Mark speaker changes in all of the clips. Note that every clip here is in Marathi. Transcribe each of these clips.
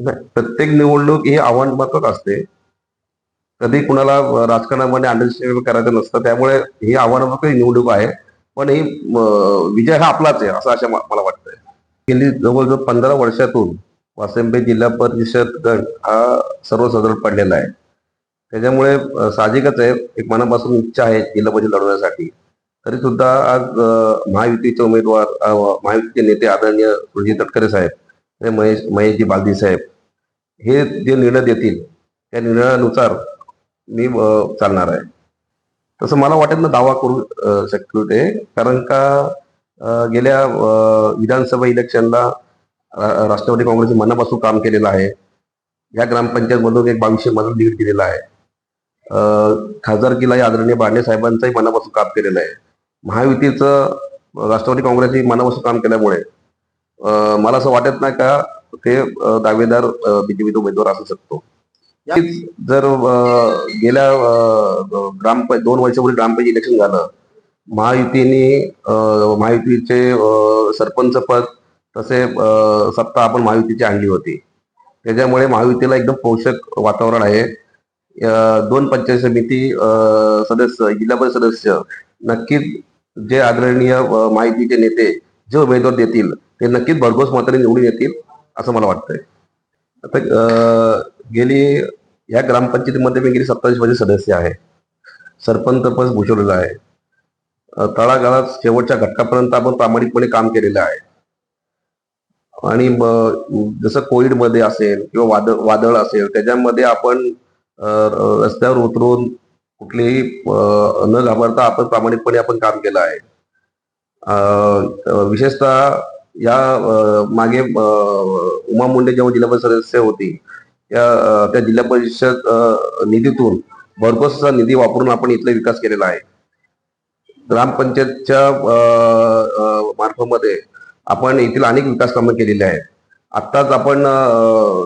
Speaker 1: नाही, प्रत्येक निवडणूक ही आव्हानात्मक असते. कधी कुणाला राजकारणामध्ये अंडरस्टँडिंग करायचं नसतं त्यामुळे ही आव्हानात्मक निवडणूक आहे. पण ही विजय हा आपलाच आहे असं अशा मला वाटतंय. गेली जवळजवळ पंधरा वर्षातून वासंबे जिल्हा परिषद गण हा सर्वसाधारण पडलेला आहे. त्याच्यामुळे साहजिकच आहे एक मनापासून इच्छा आहे जिल्हा परिषद लढवण्यासाठी. तरी सुद्धा आज महायुतीचे उमेदवार महायुतीचे नेते आदरणीय सुरजी तटकरे साहेब महेश महेशजी बालदी साहेब. हे जे निर्णय देतील त्या निर्णयानुसार मी चालणार आहे. तसं मला वाटत ना दावा करू अ, ते. कारण का गेल्या विधानसभा इलेक्शनला राष्ट्रवादी काँग्रेसने मनापासून काम केलेलं आहे. या ग्रामपंचायतमधून एक बावीसशे मधून लीड दिलेला आहे. खासदारकीला या आदरणीय बांडे साहेबांचंही मनापासून काम केलेलं आहे. महायुतीचं राष्ट्रवादी काँग्रेसने मनापासून काम केल्यामुळे मला असं वाटत नाही का ते दावेदार बीजेपीचा उमेदवार असू शकतो. जर गेल्या ग्राम दोन वर्षापूर्वी ग्रामपंचायत इलेक्शन झालं. महायुतीने महायुतीचे सरपंच पद तसे सत्ता आपण महायुतीची आणली होती. त्याच्यामुळे महायुतीला एकदम पोषक वातावरण आहे. दोन पंचायत समिती सदस्य जिल्हा परिषद सदस्य नक्कीच जे आदरणीय माहितीचे नेते जे उमेदवार देतील ते नक्कीच भरघोस मताने निवडून येतील असं मला वाटतंय. आता गेली या ग्रामपंचायतीमध्ये मी गेली सत्तावीस वर्ष सदस्य आहे. सरपंच पण भूषवलेला आहे. तळागाळात शेवटच्या घटकापर्यंत आपण प्रामाणिकपणे काम केलेलं आहे. आणि जसं कोविडमध्ये असेल किंवा वादळ वादळ असेल त्याच्यामध्ये आपण रस्त्यावर उतरून कुठलीही न घाबरता आपण प्रामाणिकपणे आपण काम केलं आहे. विशेषतः या मागे उमा मुंडे जेव्हा जिल्हा परिषद सदस्य होती त्या त्या जिल्हा परिषद निधीतून भरपूरचा निधी वापरून आपण इथला विकास केलेला आहे. ग्रामपंचायतच्या मार्फमध्ये मार्फतमध्ये आपण येथील अनेक विकास कामं केलेली आहेत. आत्ताच आपण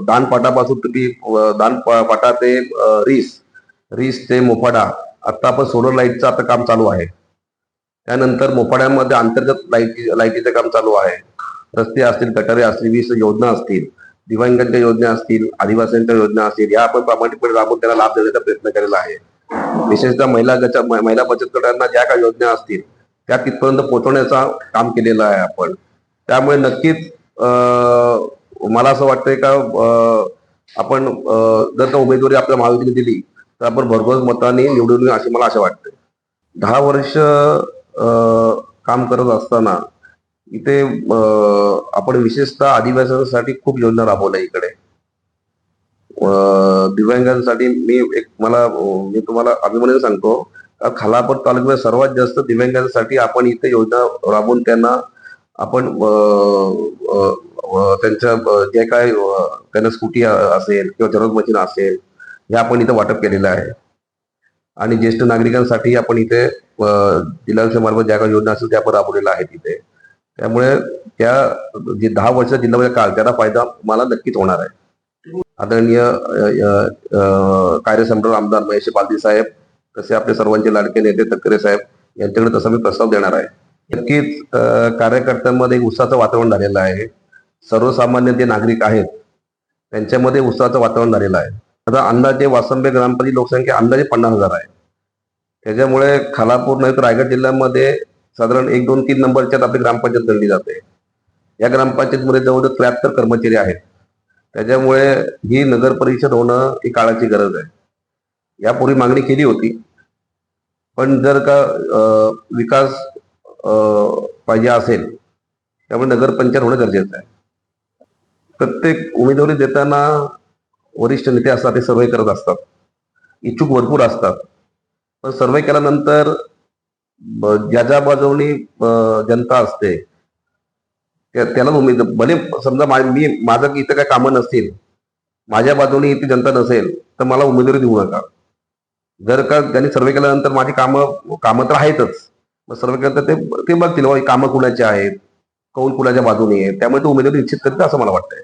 Speaker 1: दानपाटापासून तुम्ही दान दानपाटा ते रीस रीस ते मोफाडा आत्ता आपण सोलर लाईटचं आता काम चालू आहे. त्यानंतर मोपाड्यामध्ये अंतर्गत लाईटी लाईटीचं काम चालू आहे. रस्ते असतील गटारे असतील वीज योजना असतील दिव्यांगांच्या योजना असतील आदिवासींच्या योजना असतील या आपण प्रामाणिकपणे राबवून त्याला लाभ देण्याचा प्रयत्न केलेला आहे. विशेषतः महिला गटा महिला बचत गटांना ज्या काही योजना असतील त्या तिथपर्यंत पोहोचवण्याचा काम केलेलं आहे आपण. त्यामुळे नक्कीच मला असं वाटतंय का आपण जर का उमेदवारी आपल्या महाविद्यालयाने दिली तर आपण भरघोस मताने निवडून अशी मला आशा वाटते. दहा वर्ष काम करत असताना इथे आपण विशेषतः आदिवासींसाठी खूप योजना राबवल्या इकडे. दिव्यांगांसाठी मी एक मला मी तुम्हाला अभिमान सांगतो. खालापूर तालुक्यात सर्वात जास्त दिव्यांगांसाठी आपण इथे योजना राबवून त्यांना आपण त्यांच्या जे काय त्यांना स्कूटी असेल किंवा जरोग मशीन असेल हे आपण इथं वाटप केलेलं आहे. आणि ज्येष्ठ नागरिकांसाठी आपण इथे जिल्हा मार्फत ज्या काही योजना असेल त्या आपण राबवलेल्या आहेत इथे. त्यामुळे त्या जे दहा वर्ष जिल्ह्यामध्ये काळ त्याचा फायदा मला नक्कीच होणार आहे. आदरणीय अ, आमदार महेश पालदी साहेब तसे आपले सर्वांचे लाडके नेते तक्करे साहेब यांच्याकडे तसा मी प्रस्ताव देणार आहे. नक्कीच कार्यकर्त्यांमध्ये एक उत्साहाचं वातावरण झालेलं आहे. सर्वसामान्य जे नागरिक आहेत त्यांच्यामध्ये उत्साहाचं वातावरण झालेलं आहे. आता अंदाजे वासंबे ग्रामपंचायत लोकसंख्या अंदाजे पन्नास हजार आहे. त्याच्यामुळे खालापूर नाही तर रायगड जिल्ह्यामध्ये साधारण एक दोन तीन नंबरच्यात आपली ग्रामपंचायत गणली जाते. या ग्रामपंचायतमध्ये जवळजवळ त्र्याहत्तर कर्मचारी आहेत. त्याच्यामुळे ही नगर परिषद होणं ही काळाची गरज आहे. यापूर्वी मागणी केली होती. पण जर का विकास पाहिजे असेल त्यामुळे नगर पंचायत होणं गरजेचं आहे. प्रत्येक उमेदवारी देताना वरिष्ठ नेते असतात ते सर्वे करत असतात. इच्छुक भरपूर असतात. पण सर्वे केल्यानंतर ज्या ज्याच्या बाजूनी जनता असते त्याला उमेद भले समजा मा- मी माझं इथं काय कामं नसतील माझ्या बाजूने इथे जनता नसेल तर मला उमेदवारी देऊ नका. जर का त्यांनी सर्वे केल्यानंतर माझी कामं कामं तर आहेतच. मग सर्वे केल्यानंतर ते ते बघतील कामं कुणाची आहेत कौल कुणाच्या बाजूने आहे त्यामुळे तो उमेदवारी निश्चित करते असं मला वाटतंय.